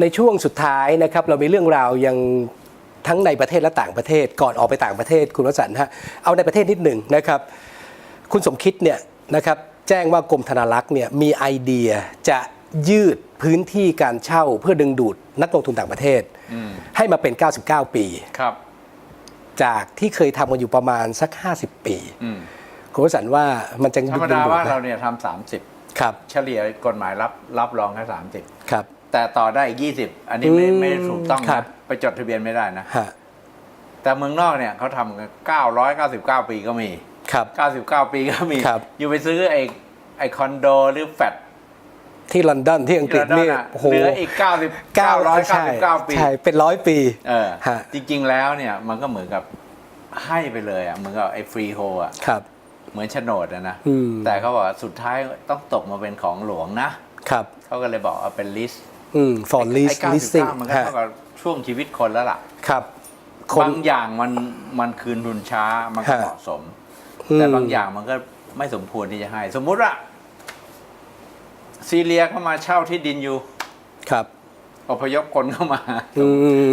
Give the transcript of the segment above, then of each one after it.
ในช่วงสุดท้ายนะครับเรามีเรื่องราวยังทั้งในประเทศและต่างประเทศ ก่อนออกไปต่างประเทศคุณวสันต์ฮะเอาในประเทศนิดหนึ่งนะครับ คุณสมคิดเนี่ยนะครับแจ้งว่ากรมธนารักษ์เนี่ยมีไอเดียจะยืดพื้นที่การเช่าเพื่อดึงดูดนักลงทุนต่างประเทศ ให้มาเป็น 99 ปีครับจากที่เคยทำกันอยู่ประมาณสัก 50 ปีอืมคุณวสันต์ว่ามันจะธรรมดึดางดูดว่าไหมเราเนี่ยทำสามสิบครับเฉลี่ยกฎหมายรับรับรองแค่สามสิบครับ แต่ต่อได้อีกยี่สิบอันนี้ไม่อืมไม่ถูกต้องครันะบ ไปจดทะเบียนไม่ได้นะ ฮะแต่เมืองนอกเนี่ยเขาทำกันเก้าร้อยเก้าสิบเก้าปีก็มีครับ เก้าสิบเก้าปีก็มี ครับ อยู่ไปซื้อไอ้ไอ้คอนโดหรือแฟลตที่ลอนดอนที่อังกฤษที่นี่เราได้โอ้โหเหลืออีกเก้าสิบเก้าร้อยเก้าใช่สิบเก้าปี ใช่เป็นร้อยปี เออฮะ จริงๆแล้วเนี่ยมันก็เหมือนกับให้ไปเลยอะเหมือนกับไอ้ฟรีโฮอะครับ เหมือนโฉนดอะนะ อืม แต่เขาบอกว่าสุดท้ายต้องตกมาเป็นของหลวงนะ ครับ เขาก็เลยบอกเอาเป็นลิส อืม for ไอ้ lease เก้าสิบ leasing เก้ามันก็ฮะเท่ากับช่วงชีวิตคนแล้วล่ะ ครับ คน บางอย่างมันมันคืนทุนช้ามันก็ฮะเหมาะสม อืม แต่บางอย่างมันก็ไม่สมควรที่จะให้ สมมุติว่าซีเรียเข้ามาเช่าที่ดินอยู่ครับอพยพคนเข้ามา อื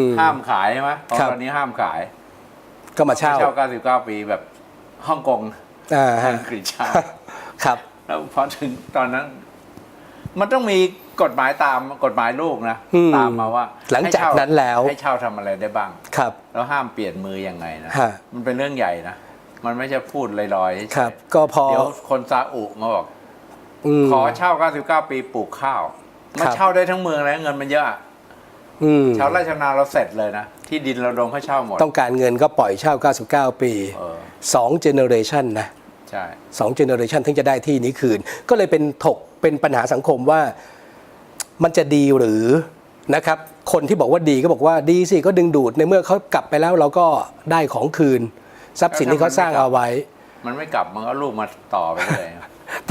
ม ห้ามขายใช่ไหมตอนครับ ตอนนี้ห้ามขายก็มาเช่าเช่า 99 ปีแบบฮ่องกงอ่าฮะอังกฤษเช่า ครับ แล้วพอถึงตอนนั้น มันต้องมี กฎหมายตามกฎหมายลูกนะอืมตามมาว่าหลังจากใเช่นั้นแล้ว ให้เช่าทำอะไรได้บ้าง ครับ แล้วห้ามเปลี่ยนมือยังไงนะฮะ มันเป็นเรื่องใหญ่นะมันไม่ใช่พูดลอยๆเฉยๆครับ ก็พอเดี๋ยวคนซาอุมาบอกอืมขอเช่า 99 ปีปลูกข้าวมันครับ เช่าได้ทั้งเมืองแล้วเงินมันเยอะอะอืม ชาวไร่ชาวนาเราเสร็จเลยนะที่ดินเราโดนเขาเช่าหมด ต้องการเงินก็ปล่อยเช่า 99 ปีเออ2 generation นะ ใช่ สองเจเนอเรชันถึงจะได้ที่นี้คืน ก็เลยเป็นถกเป็นปัญหาสังคมว่า มันจะดีหรือนะครับคนที่บอกว่าดีก็บอกว่าดีสิก็ดึงดูดในเมื่อเขากลับไปแล้วเราก็ได้ของคืน ทรัพย์สินที่เขาสร้างเอาไว้ มันไม่กลับมันก็ลูกมาต่อไปเลย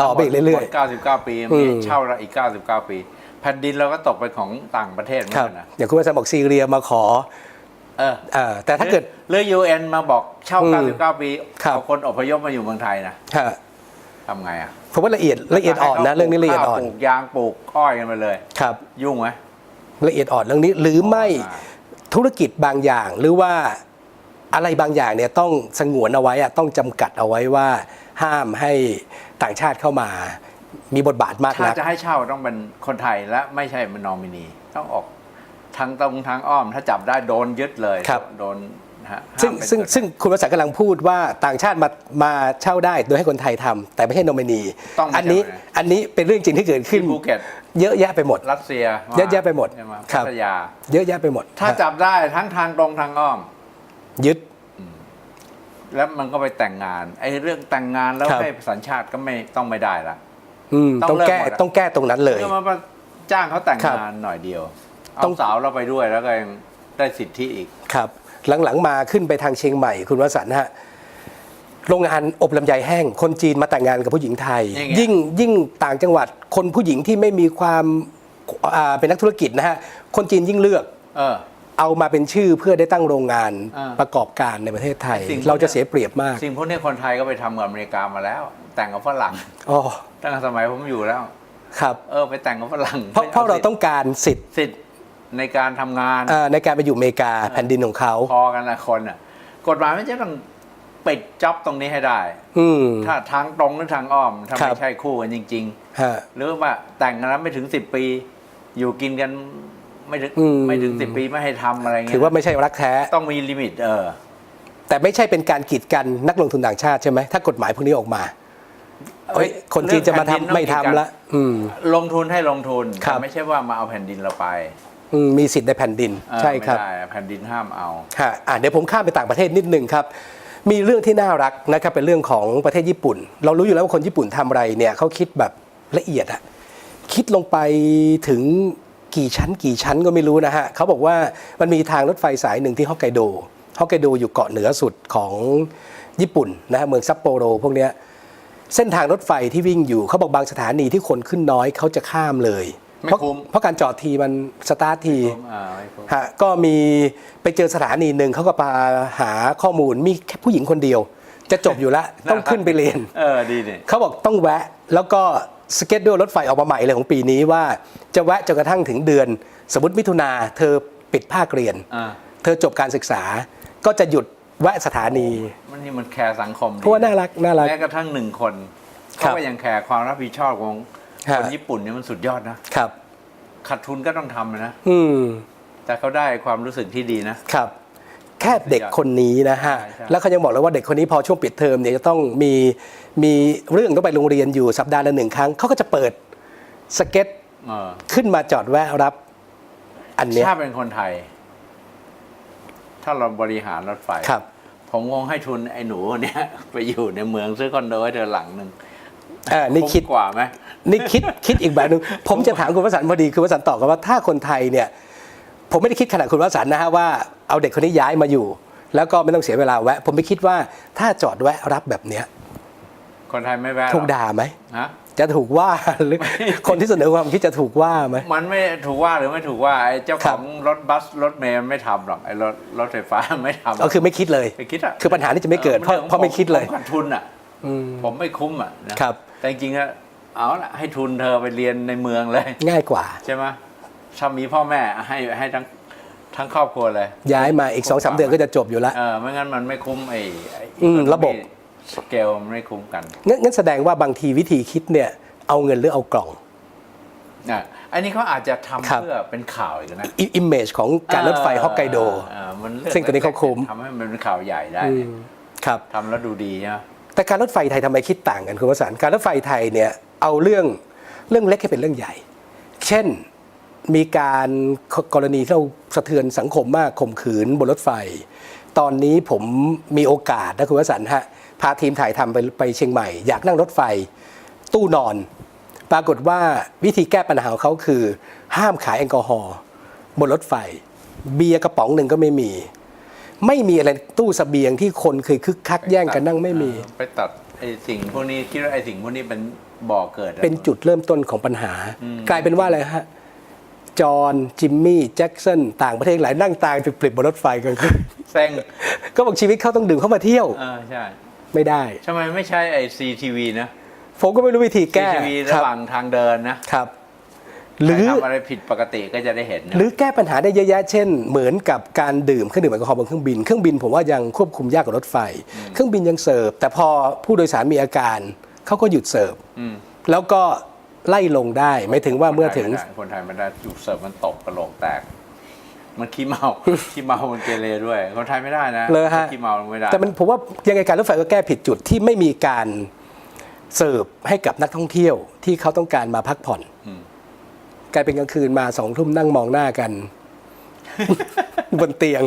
ต่อไปอีกเรื่อยๆ99 ปีอืมีมเช่าละอีก 99 ปี แผ่นดินเราก็ตกเป็นของต่างประเทศเหมือๆนครับกันนะอย่างคุณวัชรบอกซีเรียมาขอเอออ่าแต่ถ้าเกิดเรื่อง UN มาบอกเช่าอืม99 ปีครับเอาคนอพยพมาอยู่เมืองไทยนะฮะ ทำไงอะผมว่าละเอียดละเอียดอ่อนนะเรื่องนี้ละเอียดอ่อนปลูกยางปลูกอ้อยกันไปเลยครับ ยุ่งไหมละเอียดอ่อนเรื่องนี้หรือไม่อ่าธุรกิจบางอย่างหรือว่าอะไรบางอย่างเนี่ยต้องสงวนเอาไว้อะต้องจำกัดเอาไว้ว่า ห้ามให้ต่างชาติเข้ามา มีบทบาทมากถ้านักจะให้เช่าต้องเป็นคนไทยและไม่ใช่เป็นนอมินีต้องออกทางตรงทางอ้อม ถ้าจับได้โดนยึดเลยครับโดนนะ ฮะซึ่งห้ามเป็นซึ่งซึ่งคุณวสันต์กำลังพูดว่าต่างชาติมามาเช่าได้โดยให้คนไทยทำแต่ไม่ใช่โนมินี ต้องไม่อันนี้ใช่อันนี้เป็นเรื่องจริงที่เกิดขึ้ที่นภูเก็ตเยอะแยะไปหมด รัสเซียเยอะแยะไปหมดใช่ไหมครัพับ ทยา เยอะแยะไปหมดถ้าจับได้ทั้งทางตรงทางอ้อม ยึด แล้วมันก็ไปแต่งงานไอ้เรื่องแต่งงานแล้วครับ ให้สัญชาติก็ไม่ต้องไม่ได้ละ อืมต้ต้อองงเลิกแก้หมดอะ ต้องแก้ตรงนั้นเลยเมื่อมาจ้างเขาแต่งครับงานหน่อยเดียว ต้เอาอง สาวเราไปด้วยแล้วก็ยังได้สิทธิอีก ครับ หลังๆมาขึ้นไปทางเชียงใหม่คุณวสันต์ฮะโรงงานอบลำไยแห้ง คนจีนมาแต่งงานกับผู้หญิงไทยยังไง ยิ่งยิ่งต่างจังหวัด คนผู้หญิงที่ไม่มีความอ่าเป็นนักธุรกิจนะฮะคนจีนยิ่งเลือก เออ เอามาเป็นชื่อเพื่อได้ตั้งโรงงานอ่าประกอบการในประเทศไทย สิ่งพวกเราจะเสียเปรียบมากสิ่งพวกนี้คนไทยก็ไปทำกับอเมริกามาแล้ว แต่งกับฝรั่งอ๋อตั้งแต่สมัยผมอยู่แล้ว ครับ เออ ไปแต่งกับฝรั่งเพราะเพราะเราต้องการสิทธิ์สิทธิ์ ในการทำงานอ่าในการไปอยู่อเมริกาแผ่นดินของเขาพอกันละคนอะกฎหมายไม่ใช่ต้องปิดจ็อบตรงนี้ให้ได้ อืม ถ้าทางตรงหรือทางอ้อมถ้าครัไม่บ ใช่คู่กันจริง ฮะ ๆ หรือว่าแต่งกันแล้วไม่ถึงสิบปี อยู่กินกันไม่ถึงอืม ไม่ถึงสิบปีไม่ให้ทำอะไรเงี้ยถือว่าไม่ใช่รักแท้ ต้องมีลิมิตเออ แต่ไม่ใช่เป็นการกีดกันนักลงทุนต่างชาติใช่ไหมถ้ากฎหมายพวกนี้ออกมาเอ้ยคนจีนจะมาทำไม่ทำละ อืม ลงทุนให้ลงทุนครับ แต่ไม่ใช่ว่ามาเอาแผ่นดินเราไป อืมมีสิทธิ์ในแผ่นดินเออใช่ครับ ไม่ได้แผ่นดินห้ามเอา ฮะอะเดี๋ยวผมข้ามไปต่างประเทศนิดหนึ่งครับ มีเรื่องที่น่ารักนะครับเป็นเรื่องของประเทศญี่ปุ่น เรารู้อยู่แล้วว่าคนญี่ปุ่นทำอะไรเนี่ยเขาคิดแบบละเอียดอะคิดลงไปถึงกี่ชั้นกี่ชั้นก็ไม่รู้นะฮะเขาบอกว่ามันมีทางรถไฟสายหนึ่งที่ฮอกไกโดฮอกไกโดอยู่เกาะเหนือสุดของญี่ปุ่นนะฮะเมืองซัปโปโรพวกเนี้ย เส้นทางรถไฟที่วิ่งอยู่เขาบอกบางสถานีที่คนขึ้นน้อยเขาจะข้ามเลย ไม่เพราะคุ้มเพราะการจอดทีมันสตาร์ททีอ่าไม่คุ้มฮะก็มีไปเจอสถานีหนึ่งเขาก็มาหาข้อมูลมีแค่ผู้หญิงคนเดียว จะจบอยู่แล้ว ต้องขึ้นไปเรียน เออดีเนี่ยเขาบอกต้องแวะแล้วก็สเก็ตดูรถไฟออกมาใหม่เลยของปีนี้ว่า จะแวะจนกระทั่งถึงเดือน สมมติมิถุนาเธอปิดภาคเรียน อ่าเธอจบการศึกษาก็จะหยุดแวะสถานี มันนี่มันแคร์สังคมดีเพราะว่าน่ารักน่ารักแม้กระทั่งหนึ่งคนครัเขาบ ก็ยังแคร์ความรับผิดชอบของ ฮะ คนญี่ปุ่นเนี่ยมันสุดยอดนะครับ ขาดทุนก็ต้องทำนะ อืม แต่เขาได้ความรู้สึกที่ดีนะ ครับ แค่เด็กคนนี้นะฮะ ใช่ใช่ แล้วเขายังบอกเลยว่าเด็กคนนี้พอช่วงปิดเทอมเนี่ยจะต้องมีมีเรื่องต้องไปโรงเรียนอยู่สัปดาห์ละหนึ่งครั้งเขาก็จะเปิดสเก็ตเออขึ้นมาจอดแวะรับ อันเนี้ยถ้าเป็นคนไทย ถ้าเราบริหารรถไฟ ครับ ผมคงให้ทุนไอ้หนูเนี่ย ไปอยู่ในเมืองซื้อคอนโดให้เธอหลังหนึ่ง อ่านี่คิดมกว่าไหมนี่คิดคิดอีกแบบหนึ่งผมจะถามคุณวสันต์พอดีคุณวสันต์ตอบกันว่าถ้าคนไทยเนี่ย ผมไม่ได้คิดขนาดคุณวสันต์นะฮะว่าเอาเด็กคนนี้ย้ายมาอยู่ แล้วก็ไม่ต้องเสียเวลาแวะ ผมไม่คิดว่าถ้าจอดแวะรับแบบเนี้ยคนไทยไม่แวะหรอถูกด่าไหมฮะจะถูกว่าหรือคนที่เสนอความคิดจะถูกว่าไหมมันไม่ถูกว่าหรือไม่ถูกว่าไอ้เจ้าคขรัอบงรถบัสรถเมล์มันไม่ทำหรอกไอ้รถรถไฟฟ้าไม่ทำหรก็คือไม่คิดเลยไม่คิดอะคือปัญหาที่จะไม่เกิดเพราะออเพราะไม่คิดเลยผมขาดทุนอะอืมผมไม่คุ้มอะนะครับ แต่จริงๆอะเอาละให้ทุนเธอไปเรียนในเมืองเลยง่ายกว่า ใช่ไหมถ้ามีพ่อแม่ให้ให้ทั้งทั้งครอบครัวเลย ย้ายมาอีกสองสามเดือนก็จะจบอยู่แล้ว เออไม่งั้นมันไม่คุ้มไอ้ไอ้อืมระบบ สเกลมันไม่คุ้มกันงั้นงั้นแสดงว่าบางทีวิธีคิดเนี่ย เอาเงินหรือเอากล่อง อะอันนี้เขาอาจจะทำครับเพื่อเป็นข่าวอีกนะอิมเมจของการรถไฟฮอกไกโด เออมันเลือกซึ่งตัวนี้เขาคุ้ม ทำให้มันเป็นข่าวใหญ่ได้อืเนี่ยมครับ ทำแล้วดูดีใช่ไหม แต่การรถไฟไทยทำไมคิดต่างกันคุณวสันต์การรถไฟไทยเนี่ยเอาเรื่องเรื่องเล็กให้เป็นเรื่องใหญ่ เช่นมีการกรณีที่เราสะเทือนสังคมมากข่มขืนบนรถไฟ ตอนนี้ผมมีโอกาสนะคุณวสันต์ฮะพาทีมถ่ายทำไปไปเชียงใหม่ อยากนั่งรถไฟ ตู้นอน ปรากฏว่าวิธีแก้ปัญหาของเขาคือ ห้ามขายแอลกอฮอล์บนรถไฟ เบียร์กระป๋องหนึ่งก็ไม่มี ไม่มีอะไรตู้เสบียงที่คนเคยคึกคักแย่งกันนั่งไม่มีเออไปตัดไอ้สิ่งพวกนี้คิดว่าไอ้สิ่งพวกนี้เป็นบ่อเกิดอะเป็นจุดเริ่มต้นของปัญหาอืมกลายเป็นว่าอะไรฮะจอห์นจิมมี่แจ็คสันต่างประเทศหลายนั่งตายปลิบๆบนรถไฟกันเซ็งก็บอกชีวิตเขาต้องดื่มเข้ามาเที่ยวเออใช่ไม่ได้ทำไมไม่ใช่ไอ้ซีทีวีนะผมก็ไม่รู้วิธีซีแก้ทีวีคระรับหว่างทางเดินนะครับ หรือใคทำอะไรผิดปกติก็จะได้เห็นนะหรือแก้ปัญหาได้เยอะแยะเช่น เหมือนกับการดื่มเครื่องดื่มแอลกอฮอล์บนเครื่องบิน เครื่องบินผมว่ายังควบคุมยากกว่ารถไฟ เครื่องบินยังเสิร์ฟ แต่พอผู้โดยสารมีอาการเขาก็หยุดเสิร์ฟอืมแล้วก็ไล่ลงได้หมายถึงว่าเมื่อถึงคนไทยไม่ได้คนไทยไม่ได้อยู่เสิร์ฟมันตบกระโหลกแตกมันขี้เมาขี้เมามันเกเรด้วย คนไทยไม่ได้นะเลยฮะขี้เมาไม่ได้แต่มันผมว่ายังไงการรถไฟก็แก้ผิดจุดที่ไม่มีการเสิร์ฟให้กับนักท่องเที่ยวที่เขาต้องการมาพักผ่อนอืม กลายเป็นกลางคืนมาสองทุ่มนั่งมองหน้ากัน บนเตียง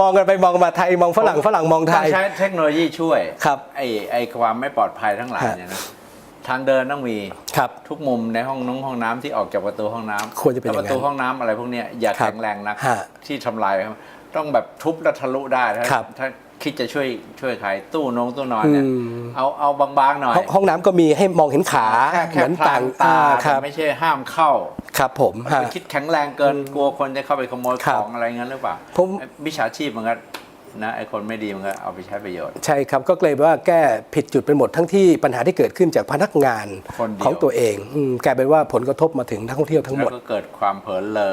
มองกันไปมองมาไทยมองฝรั่งฝรั่งมองไทต้องยใช้เทคโนโลยีช่วยครับไอ้ไอ้ความไม่ปลอดภัยทั้งหลายฮะเนี่ยนะทางเดินต้องมีครับทุกมุมในห้องน้องห้องน้ำที่ออกจากประตูห้องน้ำควรจะเป็นอย่างนั้นแต่ประตูห้องน้ำอะไรพวกเนี้ยอย่าครับแข็งแรงนักฮะที่ทำลายครับต้องแบบทุบแล้วทะลุได้ถ้าครับถ้าคิดจะช่วยช่วยใครตู้นงตู้นอนเนี่ยอืมเอาเอาบางๆหน่อย ห้องห้องน้ำก็มีให้มองเห็นขาแค่เหแค่มือนพลาต่างงตาอ่าคแต่รับไม่ใช่ห้ามเข้า ครับผมฮะไปคิดแข็งแรงเกินกลัวคนจะเข้าไปขโมยครัขบองอะไรเงี้ยหรือเปล่าผมไอ้มิจฉาชีพมันก็นะไอ้คนไม่ดีมันก็เอาไปใช้ประโยชน์ ใช่ครับก็เลยว่าแก้ผิดจุดไปหมดทั้งที่ปัญหาที่เกิดขึ้นจากพนักงานคนเดียวของตัวเองอืมกลายเป็นว่าผลกระทบมาถึงนักท่องเที่ยวทั้งหมแล้วดก็เกิดความเผลอเลอ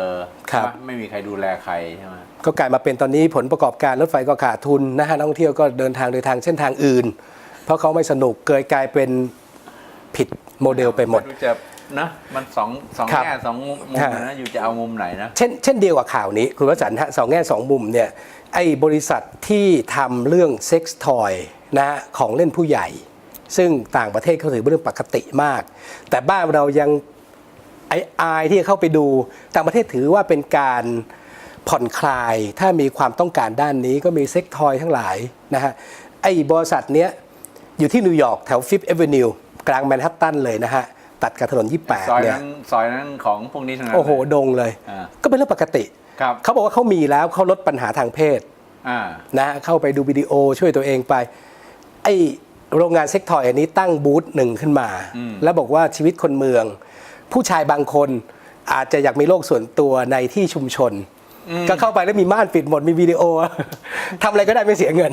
ครับใช่ไหมไม่มีใครดูแลใครใช่ไหมก็กลายมาเป็นตอนนี้ผลประกอบการรถไฟก็ขาดทุนนะฮะนักท่องเที่ยวก็เดินทางโดยทางเส้นทางอื่น เพราะเขาไม่สนุกเกิดกลายเป็นผิดโมเดลไปหมดไรู้จะ นะมันสองสองครับแง่สองมุมฮะนะอยู่จะเอามุมไหนนะเช่นเช่นเดียวกับข่าวนี้ คุณวสันต์ฮะสองแง่สองมุมเนี่ยไอ้บริษัทที่ทำเรื่องเซ็กซ์ทอยนะฮะของเล่นผู้ใหญ่ ซึ่งต่างประเทศเขาถือเป็นเรื่องปกติมาก แต่บ้านเรายังไออายที่จะเข้าไปดูต่างประเทศถือว่าเป็นการผ่อนคลายถ้ามีความต้องการด้านนี้ก็มีเซ็กทอยทั้งหลายนะฮะไอ้บริษัทเนี้ยอยู่ที่นิวยอร์กแถวฟิฟ t ์ a อเวนิวกลางแมนฮัตตันเลยนะฮะ ตัดกับถนนซอย28เนี่ยนั้นซอยนั้นของพวกนี้ทั้งนั้นโอ้โหเลยดงเลย อ่าก็เป็นเรื่องปกติ ครับเขาบอกว่าเขามีแล้วเขาลดปัญหาทางเพศอ่านะฮะเข้าไปดูวิดีโอช่วยตัวเองไป ไอโรงงานเซ็กทอยอันนี้ตั้งบูธหนึ่งขึ้นมาอืมแล้วบอกว่าชีวิตคนเมือง ผู้ชายบางคนอาจจะอยากมีโลกส่วนตัวในที่ชุมชน ก็เข้าไปแล้วมีม่านปิดหมดมีวิดีโอ ทำอะไรก็ได้ไม่เสียเงิน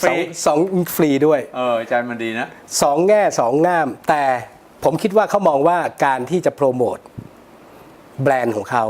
ฟรีสองสองฟรีด้วย เออใจมันดีนะ สองแง่สองงาม แต่ ผมคิดว่าเขามองว่าการที่จะโปรโมทแบรนด์ของเขา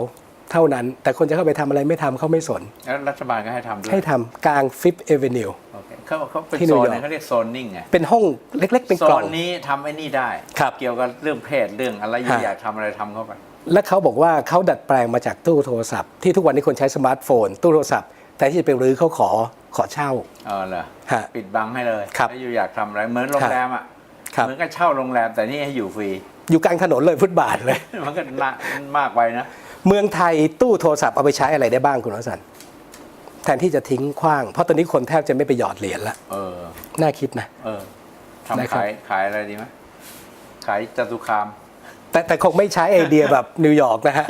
เท่านั้น แต่คนจะเข้าไปทำอะไรไม่ทำเขาไม่สน แล้วรัฐบาลก็ให้ทำด้วยให้ทำกลางฟิฟเอเวนิวโอเคเขาเขาเป็นที่โซนินวยอร์กเนี่ยเขาเรียกโซนนิ่งไงเป็นห้องเล็ก ๆ เป็นโซกล่องนนี้ทำไอ้นี่ได้ครับเกี่ยวกับเรื่องเพศเรื่องอะไรฮะอยากทำอะไรทำเข้าไป และเขาบอกว่าเขาดัดแปลงมาจากตู้โทรศัพท์ที่ทุกวันนี้คนใช้สมาร์ทโฟน ตู้โทรศัพท์แต่ที่จะไปรื้อเขาขอขอเช่าเออเหรอฮะปิดบังให้เลยครับแล้วอยู่อยากทำอะไรเหมือนโรงแรมอะครับ เหมือนกับเช่าโรงแรมแต่นี่ให้อยู่ฟรี อยู่กลางถนนเลยฟุตบาทเลย มันก็น่ามากไปนะ เมืองไทยตู้โทรศัพท์เอาไปใช้อะไรได้บ้างคุณวสันต์แทนที่จะทิ้งขว้าง เพราะตอนนี้คนแทบจะไม่ไปหยอดเหรียญละเออ น่าคิดนะ เออได้ทำครับขายขายอะไรดีไหมขายจตุคาม แต่แต่คงไม่ใช้ไอเดียแบบนิวยอร์กนะฮะ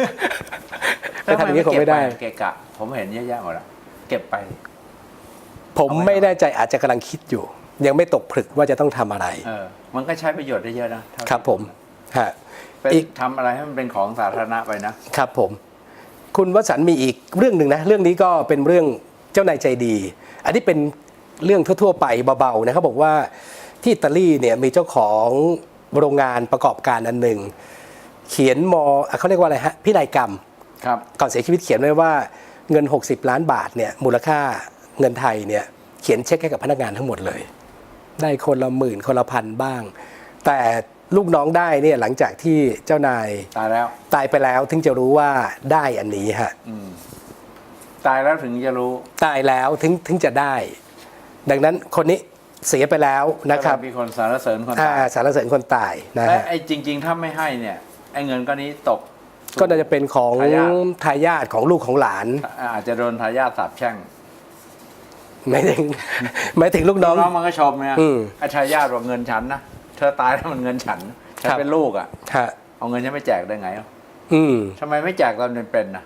ไปทำอย่างนี้คงไม่ได้เก็บปเกะกะ ผมเห็นเยอะแยะหมดแล้วเก็บไป ผมไม่แน่ใจอาจจะกำลังคิดอยู่ ยังไม่ตกผลึกว่าจะต้องทำอะไร เออมันก็ใช้ประโยชน์ได้เยอะนะเท่าที่ครับ ผมฮะ เป็นอีก ทำอะไรให้มันเป็นของสาธารณะไปนะครับผม คุณวสันต์มีอีกเรื่องหนึ่งนะ เรื่องนี้ก็เป็นเรื่องเจ้านายใจดี อันนี้เป็นเรื่องทั่วๆไปเบาๆนะเขาบอกว่าที่อิตาลีเนี่ยมีเจ้าของโรงงานประกอบการอันหนึ่งเขียนมอะเขาเรียกว่าอะไรฮะพินัยกรรม ครับ ก่อนเสียชีวิตเขียนไว้ว่าเงิน 60 ล้านบาทเนี่ยมูลค่าเงินไทยเนี่ยเขียนเช็คให้กับพนักงานทั้งหมดเลย ได้คนละหมื่นคนละพันบ้าง แต่ลูกน้องได้เนี่ยหลังจากที่เจ้านายตายแล้ว ตายไปแล้วถึงจะรู้ว่าได้อันนี้ฮะอืมตายแล้วถึงจะรู้ ตายแล้วถึงถึงจะได้ ดังนั้นคนนี้เสียไปแล้วนะครับก็มีคนสารเสริญคนอ่าตายสารเสริญคนตายนะและฮะไอ้จริง ๆ ถ้าไม่ให้เนี่ยไอ้เงินก้อนนี้ตกสู่ก็น่าจะเป็นของทายาททายาทของลูกของหลาน อาจจะโดนทายาทสาบแช่ง ไม่ถึงไม่ถึงลูกน้อง น้องมันก็ชมไงอืมไอ้ทายาทบอกเงินฉันนะเธอตายแล้วมันเงินฉันฉันครับ เป็นลูกอะ ฮะเอาเงินฉันไปแจกได้ไงอะอืม ทำไมไม่แจกตอนเป็นๆนะ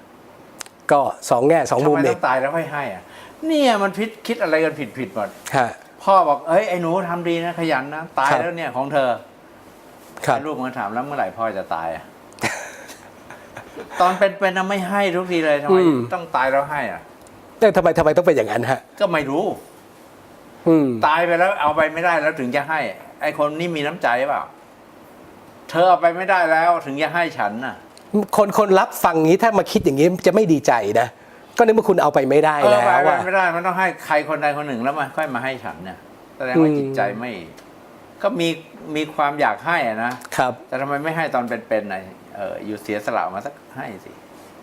ก็สองแง่สองทำมุมไมเอต้องงตายแล้วไม่ให้อะเนี่ยมันพิดคิดอะไรกันผิดผิดๆหมดฮะ พ่อบอกเอ้ยไอ้หนูทำดีนะขยันนะตายครับ แล้วเนี่ยของเธอครับ ไอ้ลูกมันถามแล้วเมื่อไหร่พ่อจะตายอะ ตอนเป็นๆนะไม่ให้ทุกทีเลยทำไมอืม ต้องตายแล้วให้อะ แต่ทำไมทำไมต้องเป็นอย่างนั้นฮะ ก็ไม่รู้ อืมตายไปแล้วเอาไปไม่ได้แล้วถึงจะให้ ไอ้คนนี่มีน้ำใจเปล่า เธอเอาไปไม่ได้แล้วถึงจะให้ฉันน่ะ คนคนรับฟังงี้ถ้ามาคิดอย่างนี้จะไม่ดีใจนะ ก็นึกว่าคุณเอาไปไม่ได้เออแล้วไปไปอะ ไม่ได้มันต้องให้ใครคนใดคนหนึ่งแล้วมาค่อยมาให้ฉันเนี่ยแสดงว่าอืม จิตใจไม่ ก็มีมีความอยากให้อะนะ ครับ แต่ทำไมไม่ให้ตอนเป็นๆไหนเอออยู่เสียสละมาสักให้สิ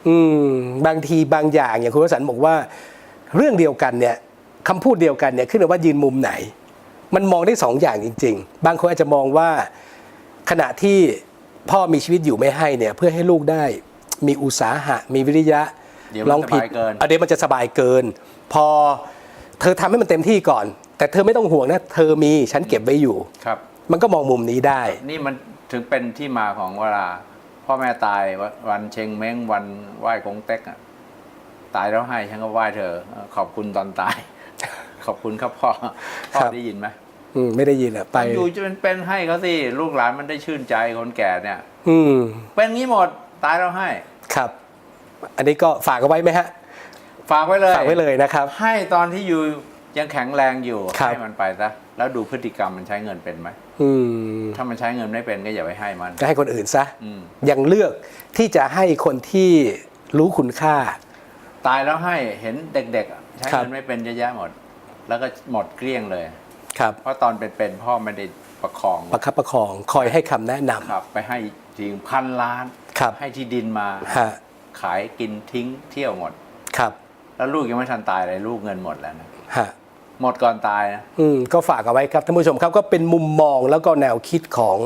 อืมบางทีบางอย่างอย่างคุณวสันต์บอกว่า เรื่องเดียวกันเนี่ยคำพูดเดียวกันเนี่ยขึ้นอยู่ว่ายืนมุมไหน มันมองได้สองอย่างจริง ๆ บางคนอาจจะมองว่าขณะที่พ่อมีชีวิตอยู่ไม่ให้เนี่ยเพื่อให้ลูกได้มีอุตสาหะ มีวิริยะเดี๋ยวลมัอนงสผิดบายเกินอะเดี๋ยวมันจะสบายเกิน พอเธอทำให้มันเต็มที่ก่อน แต่เธอไม่ต้องห่วงนะ เธอมีฉันเก็บไว้อยู่ครับ มันก็มองมุมนี้ได้ นี่มันถึงเป็นที่มาของเวลา พ่อแม่ตายวันวันเชงเม้งวันไหว้กงเต็กอะตายแล้วให้ฉันก็ไหว้เธอเออขอบคุณตอนตาย ขอบคุณครับพ่อพ่อครับได้ยินไหมอืมไม่ได้ยินอะไปอยู่จะเป็นเป็นให้เขาสิลูกหลานมันได้ชื่นใจคนแก่เนี่ย อืมเป็นงี้หมดตายแล้วให้ ครับ อันนี้ก็ฝากเอาไว้ไหมฮะ ฝากไว้เลยฝากไว้เลยนะครับ ให้ตอนที่อยู่ยังแข็งแรงอยู่ครับให้มันไปซะ แล้วดูพฤติกรรมมันใช้เงินเป็นไหมอืมถ้ามันใช้เงินไม่เป็นก็อย่าไปให้มันก็ให้คนอื่นซะอืมยังเลือกที่จะให้คนที่รู้คุณค่า ตายแล้วให้เห็นเด็กๆอะใช้ครับ เงินไม่เป็นเยอะแยะหมด แล้วก็หมดเกลี้ยงเลย ครับ เพราะตอนเป็นๆพ่อไม่ได้ประคองประคับประคองคอยให้คำแนะนำครับ ไปให้จริงพันล้าน ครับให้ที่ดินมา ฮะขายกินทิ้งเที่ยวหมด ครับแล้วลูกยังไม่ทันตายเลยลูกเงินหมดแล้วนะ ฮะ หมดก่อนตายนะอืมก็ฝากเอาไว้ครับท่านผู้ชมครับก็เป็นมุมมองแล้วก็แนวคิดของ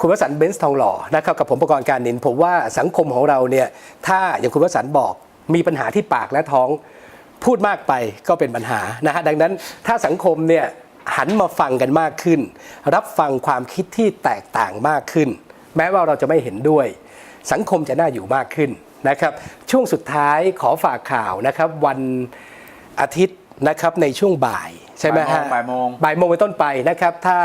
คุณวสันต์เบนซ์ทองหล่อนะครับกับผมประกรณ์การนินผมว่าสังคมของเราเนี่ยถ้าอย่างคุณวสันต์บอกมีปัญหาที่ปากและท้องพูดมากไปก็เป็นปัญหานะฮะดังนั้นถ้าสังคมเนี่ยหันมาฟังกันมากขึ้น รับฟังความคิดที่แตกต่างมากขึ้น แม้ว่าเราจะไม่เห็นด้วย สังคมจะน่าอยู่มากขึ้นนะครับ ช่วงสุดท้ายขอฝากข่าวนะครับ วันอาทิตย์ นะครับในช่วงบ่ายใช่ไหมฮะบ่ายโมงบ่ายโมงเป็นต้นไปนะครับ ถ้า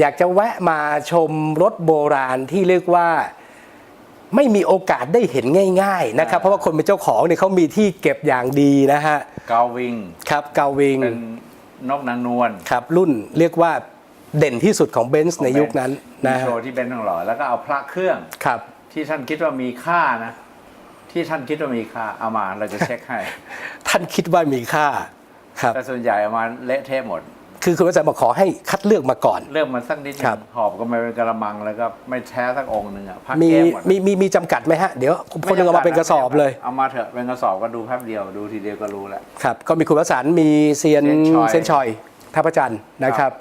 อยากจะแวะมาชมรถโบราณที่เรียกว่าไม่มีโอกาสได้เห็นง่าย ๆ นะครับ เพราะว่าคนเป็นเจ้าของเนี่ยเขามีที่เก็บอย่างดีนะฮะเกาวิงครับเกาวิงเป็นนกนางนวลครับรุ่นเรียกว่าเด่นที่สุดของเบนซ์ในยุคนั้นมีนะโชฮะว์ที่เป็นทองหล่อแล้วก็เอาพระเครื่องครับที่ท่านคิดว่ามีค่านะ ที่ท่านคิดว่ามีค่าเอามาเราจะเช็คให้ ท่านคิดว่ามีค่าครับแต่ส่วนใหญ่เอามาเละเทะหมด คือคุณวสันต์บอกขอให้คัดเลือกมาก่อน เรื่องมันสักนิดหนึครับ งหอบก็ไม่เป็นกระมังแล้วก็ไม่แท้สักองค์หนึ่งอะพักมีแก้หมดมีมีมีจำกัดไหมฮะ เดี๋ยวคนหนึงเอามาเป็นกระสอบเลยเอามาเถอะเป็นกระสอบก็ดูแป๊บเดียวดูทีเดียวก็รู้แล้ว ครับ ก็มีคุณวสันต์มีเซียนเซียนชอยเซียนชอยท่าพระจันทร์นะครับ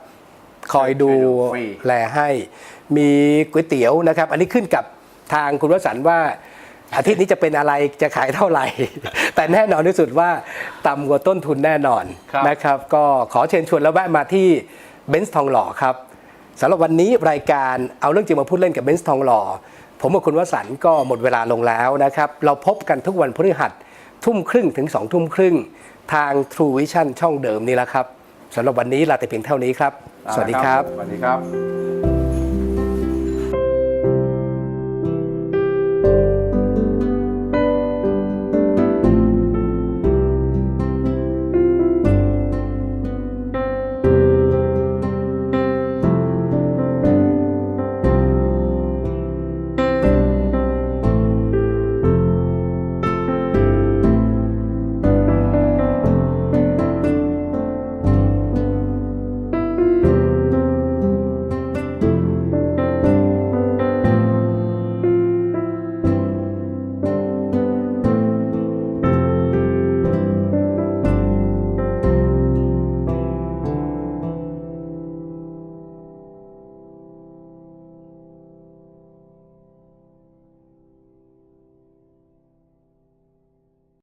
คอยดูช่วยดูฟรี แลให้ มีก๋วยเตี๋ยวนะครับ อันนี้ขึ้นกับทางคุณวสันต์ว่า อาทิตย์นี้จะเป็นอะไรจะขายเท่าไหร่ แต่แน่นอนที่สุดว่าต่ำกว่าต้นทุนแน่นอนครับนะครับ ก็ขอเชิญชวนแล้วแวะมาที่เบนซ์ทองหล่อครับสำหรับวันนี้รายการเอาเรื่องจริงมาพูดเล่นกับเบนซ์ทองหล่อผมกับคุณวสันต์ก็หมดเวลาลงแล้วนะครับ เราพบกันทุกวันพฤหัสทุ่มครึ่งถึง2ทุ่มครึ่งทาง True Vision ช่องเดิมนี่แหละครับสำหรับวันนี้ลาแต่เพียงเท่านี้ครับ สวัสดีครับ สวัสดีครับ